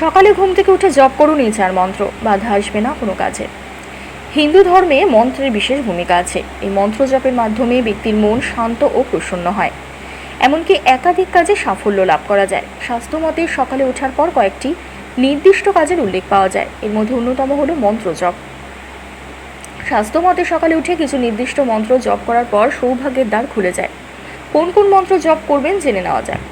সকালে ঘুম থেকে উঠে জপ করুন, এই চার মন্ত্র। বাধা আসবে না কোনো কাজে। হিন্দু ধর্মে মন্ত্রের বিশেষ ভূমিকা আছে। এই মন্ত্র জপের মাধ্যমে ব্যক্তির মন শান্ত ও প্রসন্ন হয়। এমনকি একাধিক কাজে সাফল্য লাভ করা যায়। স্বাস্থ্যমতে সকালে ওঠার পর কয়েকটি নির্দিষ্ট কাজের উল্লেখ পাওয়া যায়। এর মধ্যে অন্যতম হলো মন্ত্র জপ। স্বাস্থ্যমতে সকালে উঠে কিছু নির্দিষ্ট মন্ত্র জপ করার পর সৌভাগ্যের দ্বার খুলে যায়। কোন কোন মন্ত্র জপ করবেন, জেনে নেওয়া যাক।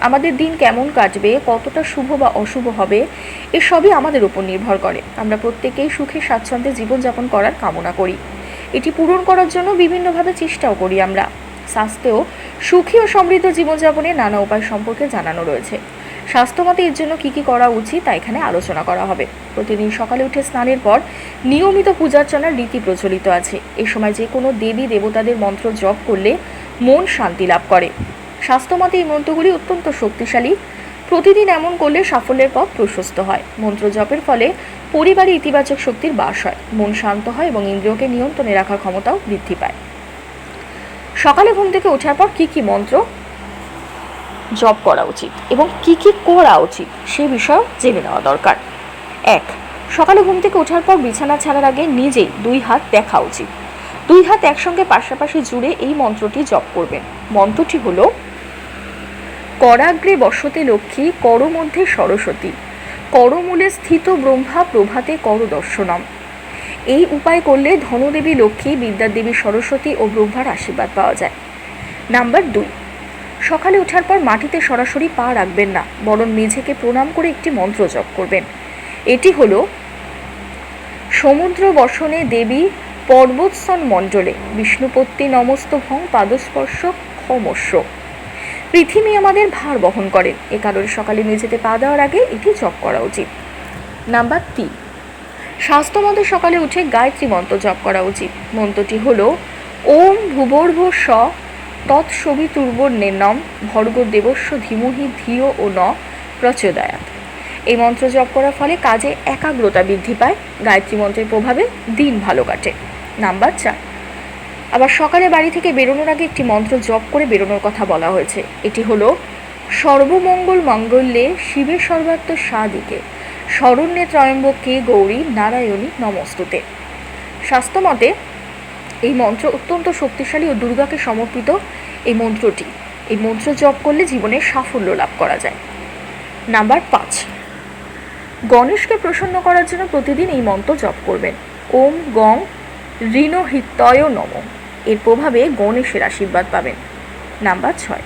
আমাদের দিন কেমন কাটবে, কতটা শুভ বা অশুভ হবে এসবই আমাদের উপর নির্ভর করে। আমরা প্রত্যেকেই সুখে, স্বাচ্ছন্দ্যে জীবনযাপন করার কামনা করি। এটি পূরণ করার জন্য বিভিন্নভাবে চেষ্টাও করি আমরা। স্বাস্থ্যেও সুখী ও সমৃদ্ধ জীবনযাপনের নানা উপায় সম্পর্কে জানানো রয়েছে। স্বাস্থ্যমতে এর জন্য কী কী করা উচিত তা এখানে আলোচনা করা হবে। প্রতিদিন সকালে উঠে স্নানের পর নিয়মিত পূজার্চনার রীতি প্রচলিত আছে। এ সময় যে কোনো দেবী দেবতাদের মন্ত্র জপ করলে মন শান্তি লাভ করে। স্বাস্থ্যমতে এই মন্ত্রগুলি অত্যন্ত শক্তিশালী। প্রতিদিন এমন করলে সাফল্যের পথ প্রশস্ত হয়। মন্ত্র জপের ফলে পরিবারে ইতিবাচক শক্তির বাস হয়। মন শান্ত হয় এবং ইন্দ্রিয়কে নিয়ন্ত্রণে রাখার ক্ষমতাও বৃদ্ধি পায়। সকালে ঘুম থেকে ওঠার পর কী কী মন্ত্র জপ করা উচিত এবং কি কি করা উচিত সে বিষয়েও জেনে নেওয়া দরকার। এক, সকালে ঘুম থেকে ওঠার পর বিছানা ছাড়ার আগে নিজেই দুই হাত দেখা উচিত। দুই হাত একসঙ্গে পাশাপাশি জুড়ে এই মন্ত্রটি জপ করবেন। মন্ত্রটি হলো করাগ্রে বসতে লক্ষ্মী কর মধ্যে সরস্বতী। করমূলে স্থিত ব্রহ্মা প্রভাতে কর দর্শনম এই উপায় করলে ধনদেবী লক্ষ্মী, বিদ্যাদেবী সরস্বতী ও ব্রহ্মার আশীর্বাদ পাওয়া যায়। নাম্বার দুই। সকালে ওঠার পর মাটিতে সরাসরি পা রাখবেন না, বরং মেঝেকে প্রণাম করে একটি মন্ত্র জপ করবেন। এটি হলো, সমুদ্র বসনে দেবী পর্বতসন মণ্ডলে, বিষ্ণুপত্তি নমস্ত ভং পাদস্পর্শ ক্ষমস্য পৃথিবী আমাদের ভার বহন করেন এ কারণে সকালে মেঝেতে পা দেওয়ার আগে এটি জপ করা উচিত। নাম্বার তিন। স্বাস্থ্যমতে সকালে উঠে গায়ত্রী মন্ত্র জপ করা উচিত। মন্ত্রটি হল, ওম ভূবর্ভ স তৎসবিতুর্বর নেনম ভর্গ দেবস্য ধীমহি ধিয় ও ন প্রচোদয়াত। এই মন্ত্র জপ করার ফলে কাজে একাগ্রতা বৃদ্ধি পায়। গায়ত্রী মন্ত্রের প্রভাবে দিন ভালো কাটে। নাম্বার চার। আবার সকালে বাড়ি থেকে বেরোনোর আগে একটি মন্ত্র জপ করে বেরোনোর কথা বলা হয়েছে। এটি হলো, সর্বমঙ্গল মঙ্গল্যে শিবের সর্বাত্ম সাদিকে শরণ্যে ত্রয়ম্বকে গৌরী নারায়ণী নমস্তুতে। স্বাস্থ্যমতে এই মন্ত্র অত্যন্ত শক্তিশালী ও দুর্গাকে সমর্পিত এই মন্ত্রটি। এই মন্ত্র জপ করলে জীবনে সাফল্য লাভ করা যায়। নাম্বার পাঁচ। গণেশকে প্রসন্ন করার জন্য প্রতিদিন এই মন্ত্র জপ করবেন। ওম গং ঋণহিতয় নম। এর প্রভাবে গণেশের আশীর্বাদ পাবেন। নাম্বার ছয়।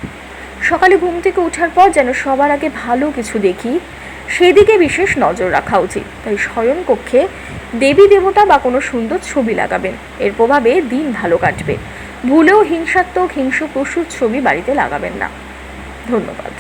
সকালে ঘুম থেকে ওঠার পর যেন সবার আগে ভালো কিছু দেখি, সেদিকে বিশেষ নজর রাখা উচিত। তাই শয়নকক্ষে দেবী দেবতা বা কোনো সুন্দর ছবি লাগাবেন। এর প্রভাবে দিন ভালো কাটবে। ভুলেও হিংসাত্মক, হিংস্র পশুর ছবি বাড়িতে লাগাবেন না। ধন্যবাদ।